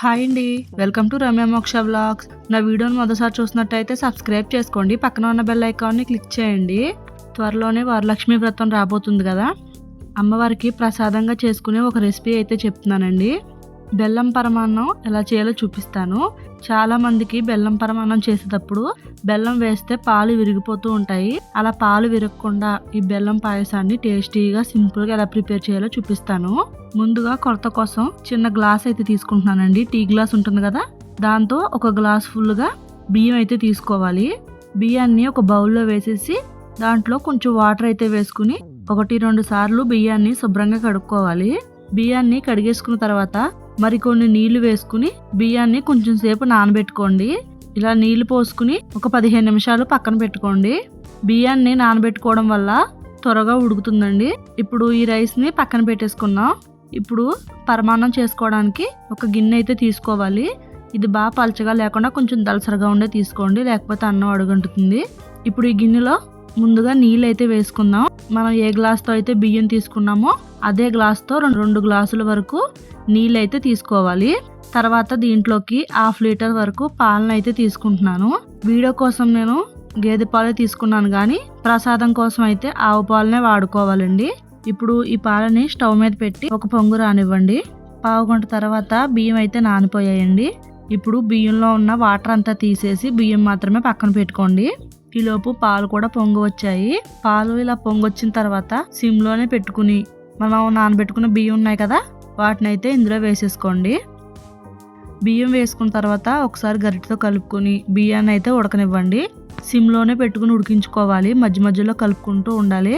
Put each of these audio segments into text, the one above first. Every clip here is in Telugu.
హాయ్ అండి. వెల్కమ్ టు రమ్య మోక్ష బ్లాగ్స్ నా వీడియోని మొదటిసారి చూసినట్టయితే సబ్స్క్రైబ్ చేసుకోండి. పక్కన ఉన్న బెల్ ఐకాన్ని క్లిక్ చేయండి. త్వరలోనే వరలక్ష్మి వ్రతం రాబోతుంది కదా. అమ్మవారికి ప్రసాదంగా చేసుకునే ఒక రెసిపీ అయితే చెప్తున్నానండి. బెల్లం పరమాన్నం ఎలా చేయాలో చూపిస్తాను. చాలా మందికి బెల్లం పరమాన్నం చేసేటప్పుడు బెల్లం వేస్తే పాలు విరిగిపోతూ ఉంటాయి. అలా పాలు విరగకుండా ఈ బెల్లం పాయసాన్ని టేస్టీగా సింపుల్గా ఎలా ప్రిపేర్ చేయాలో చూపిస్తాను. ముందుగా కొరత కోసం చిన్న గ్లాస్ అయితే తీసుకుంటున్నానండి. టీ గ్లాస్ ఉంటుంది కదా దాంతో ఒక గ్లాస్ ఫుల్గా బియ్యం అయితే తీసుకోవాలి. బియ్యాన్ని ఒక బౌల్లో వేసేసి దాంట్లో కొంచెం వాటర్ అయితే వేసుకుని ఒకటి రెండు సార్లు బియ్యాన్ని శుభ్రంగా కడుక్కోవాలి. బియ్యాన్ని కడిగేసుకున్న తర్వాత మరికొన్ని నీళ్ళు వేసుకుని బియ్యాన్ని కొంచెం సేపు నానబెట్టుకోండి. ఇలా నీళ్ళు పోసుకుని ఒక పదిహేను నిమిషాలు పక్కన పెట్టుకోండి. బియ్యాన్ని నానబెట్టుకోవడం వల్ల త్వరగా ఉడుకుతుందండి. ఇప్పుడు ఈ రైస్ని పక్కన పెట్టేసుకున్నాం. ఇప్పుడు పరమాన్నం చేసుకోవడానికి ఒక గిన్నె అయితే తీసుకోవాలి. ఇది బాగా పలచగా లేకుండా కొంచెం దలసరగా ఉండే తీసుకోండి లేకపోతే అన్నం అడుగంటుతుంది. ఇప్పుడు ఈ గిన్నెలో ముందుగా నీళ్ళు అయితే వేసుకుందాం. మనం ఏ గ్లాస్తో అయితే బియ్యం తీసుకున్నామో అదే గ్లాస్తో రెండు రెండు గ్లాసుల వరకు నీళ్ళు అయితే తీసుకోవాలి. తర్వాత దీంట్లోకి హాఫ్ లీటర్ వరకు పాలను అయితే తీసుకుంటున్నాను. వీడియో కోసం నేను గేదె పాలే తీసుకున్నాను కానీ ప్రసాదం కోసం అయితే ఆవు పాలనే వాడుకోవాలండి. ఇప్పుడు ఈ పాలని స్టవ్ మీద పెట్టి ఒక పొంగు రానివ్వండి. పావు గంట తర్వాత బియ్యం అయితే నానిపోయాయండి. ఇప్పుడు బియ్యంలో ఉన్న వాటర్ అంతా తీసేసి బియ్యం మాత్రమే పక్కన పెట్టుకోండి. ఈలోపు పాలు కూడా పొంగు వచ్చాయి. పాలు ఇలా పొంగు వచ్చిన తర్వాత సిమ్లోనే పెట్టుకుని మనం నానబెట్టుకున్న బియ్యం ఉన్నాయి కదా వాటిని అయితే ఇందులో వేసేసుకోండి. బియ్యం వేసుకున్న తర్వాత ఒకసారి గరిటతో కలుపుకొని బియ్యాన్ని అయితే ఉడకనివ్వండి. సిమ్లోనే పెట్టుకుని ఉడికించుకోవాలి మధ్య మధ్యలో కలుపుకుంటూ ఉండాలి.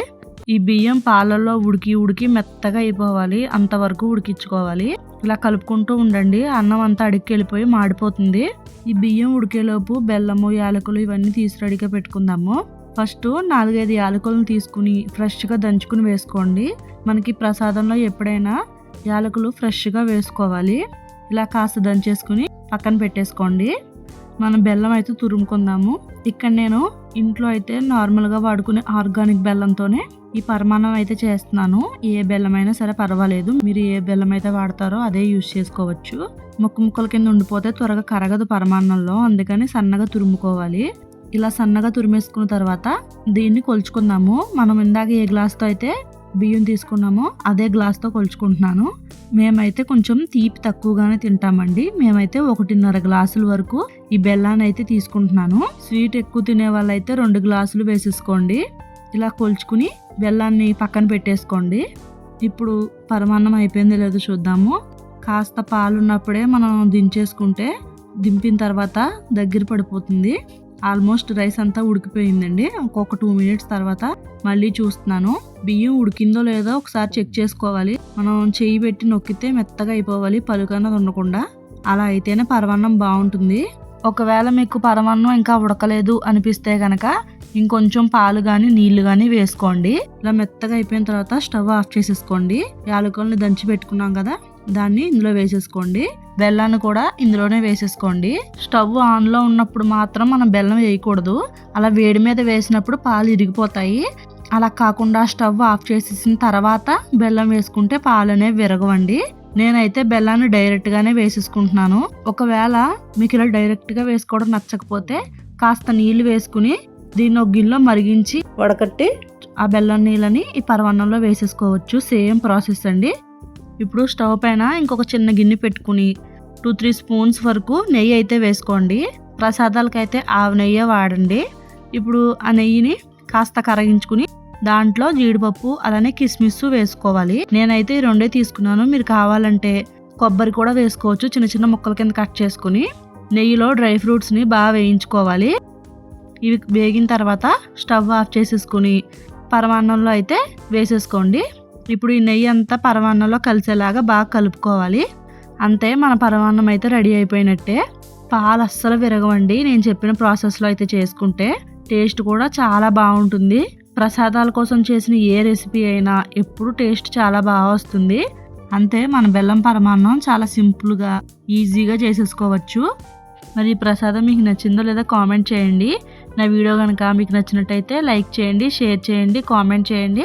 ఈ బియ్యం పాలల్లో ఉడికి ఉడికి మెత్తగా అయిపోవాలి అంతవరకు ఉడికించుకోవాలి. ఇలా కలుపుకుంటూ ఉండండి అన్నం అంతా అడిగి వెళ్ళిపోయి మాడిపోతుంది. ఈ బియ్యం ఉడికేలోపు బెల్లము యాలకులు ఇవన్నీ తీసి రెడీగా పెట్టుకుందాము. ఫస్ట్ నాలుగైదు యాలకులను తీసుకుని ఫ్రెష్గా దంచుకుని వేసుకోండి. మనకి ప్రసాదంలో ఎప్పుడైనా యాలకులు ఫ్రెష్గా వేసుకోవాలి. ఇలా కాస్త దంచేసుకుని పక్కన పెట్టేసుకోండి. మనం బెల్లం అయితే తురుముకుందాము. ఇక్కడ నేను ఇంట్లో అయితే నార్మల్గా వాడుకునే ఆర్గానిక్ బెల్లంతోనే ఈ పరమాన్నం అయితే చేస్తున్నాను. ఏ బెల్లం అయినా సరే పర్వాలేదు. మీరు ఏ బెల్లం అయితే వాడతారో అదే యూజ్ చేసుకోవచ్చు. ముక్క ముక్కల కింద ఉండిపోతే త్వరగా కరగదు పరమాన్నంలో అందుకని సన్నగా తురుముకోవాలి. ఇలా సన్నగా తురిమేసుకున్న తర్వాత దీన్ని కొలుచుకుందాము. మనం ఇందాక ఏ గ్లాస్తో అయితే బియ్యం తీసుకున్నామో అదే గ్లాస్తో కొలుచుకుంటున్నాను. మేమైతే కొంచెం తీపి తక్కువగానే తింటామండి. మేమైతే ఒకటిన్నర గ్లాసుల వరకు ఈ బెల్లాన్ని అయితే తీసుకుంటున్నాను. స్వీట్ ఎక్కువ తినే వాళ్ళైతే రెండు గ్లాసులు వేసేసుకోండి. ఇలా కొలుచుకుని బెల్లాన్ని పక్కన పెట్టేసుకోండి. ఇప్పుడు పరమాన్నం అయిపోయిందో లేదో చూద్దాము. కాస్త పాలు ఉన్నప్పుడే మనం దించేసుకుంటే దింపిన తర్వాత దగ్గర పడిపోతుంది. ఆల్మోస్ట్ రైస్ అంతా ఉడికిపోయిందండి. ఒక్కొక్క టూ మినిట్స్ తర్వాత మళ్ళీ చూస్తున్నాను. బియ్యం ఉడికిందో లేదో ఒకసారి చెక్ చేసుకోవాలి. మనం చెయ్యి పెట్టి నొక్కితే మెత్తగా అయిపోవాలి పలుకన్నది ఉండకుండా. అలా అయితేనే పరమాన్నం బాగుంటుంది. ఒకవేళ మీకు పరమాన్నం ఇంకా ఉడకలేదు అనిపిస్తే కనుక ఇంకొంచెం పాలు కానీ నీళ్ళు కానీ వేసుకోండి. ఇలా మెత్తగా అయిపోయిన తర్వాత స్టవ్ ఆఫ్ చేసేసుకోండి. యాలకుల్ని దంచి పెట్టుకున్నాం కదా దాన్ని ఇందులో వేసేసుకోండి. బెల్లాన్ని కూడా ఇందులోనే వేసేసుకోండి. స్టవ్ ఆన్లో ఉన్నప్పుడు మాత్రం మనం బెల్లం వేయకూడదు. అలా వేడి మీద వేసినప్పుడు పాలు ఇరిగిపోతాయి. అలా కాకుండా స్టవ్ ఆఫ్ చేసేసిన తర్వాత బెల్లం వేసుకుంటే పాలు అనేవి విరగవండి. నేనైతే బెల్లాన్ని డైరెక్ట్గానే వేసేసుకుంటున్నాను. ఒకవేళ మీకు ఇలా డైరెక్ట్గా వేసుకోవడం నచ్చకపోతే కాస్త నీళ్ళు వేసుకుని దీన్ని ఒక గిన్నెలో మరిగించి వడకట్టి ఆ బెల్లం నీళ్ళని ఈ పరవన్నంలో వేసేసుకోవచ్చు. సేమ్ ప్రాసెస్ అండి. ఇప్పుడు స్టవ్ పైన ఇంకొక చిన్న గిన్నె పెట్టుకుని టూ త్రీ స్పూన్స్ వరకు నెయ్యి అయితే వేసుకోండి. ప్రసాదాలకైతే ఆవు నెయ్యి వాడండి. ఇప్పుడు ఆ నెయ్యిని కాస్త కరగించుకుని దాంట్లో జీడిపప్పు అలానే కిస్మిస్ వేసుకోవాలి. నేనైతే ఈ రెండే తీసుకున్నాను. మీరు కావాలంటే కొబ్బరి కూడా వేసుకోవచ్చు. చిన్న చిన్న ముక్కల కింద కట్ చేసుకుని నెయ్యిలో డ్రై ఫ్రూట్స్ని బాగా వేయించుకోవాలి. ఇవి వేగిన తర్వాత స్టవ్ ఆఫ్ చేసేసుకుని పరమాన్నంలో అయితే వేసేసుకోండి. ఇప్పుడు ఈ నెయ్యి అంతా పరమాన్నంలో కలిసేలాగా బాగా కలుపుకోవాలి. అంతే మన పరమాన్నం అయితే రెడీ అయిపోయినట్టే. పాలు అస్సలు విరగవండి. నేను చెప్పిన ప్రాసెస్లో అయితే చేసుకుంటే టేస్ట్ కూడా చాలా బాగుంటుంది. ప్రసాదాల కోసం చేసిన ఏ రెసిపీ అయినా ఎప్పుడు టేస్ట్ చాలా బాగా వస్తుంది. అంతే మన బెల్లం పరమాన్నం చాలా సింపుల్గా ఈజీగా చేసేసుకోవచ్చు. మరి ఈ ప్రసాదం మీకు నచ్చిందో లేదో కామెంట్ చేయండి. నా వీడియో కనుక మీకు నచ్చినట్టయితే లైక్ చేయండి షేర్ చేయండి కామెంట్ చేయండి.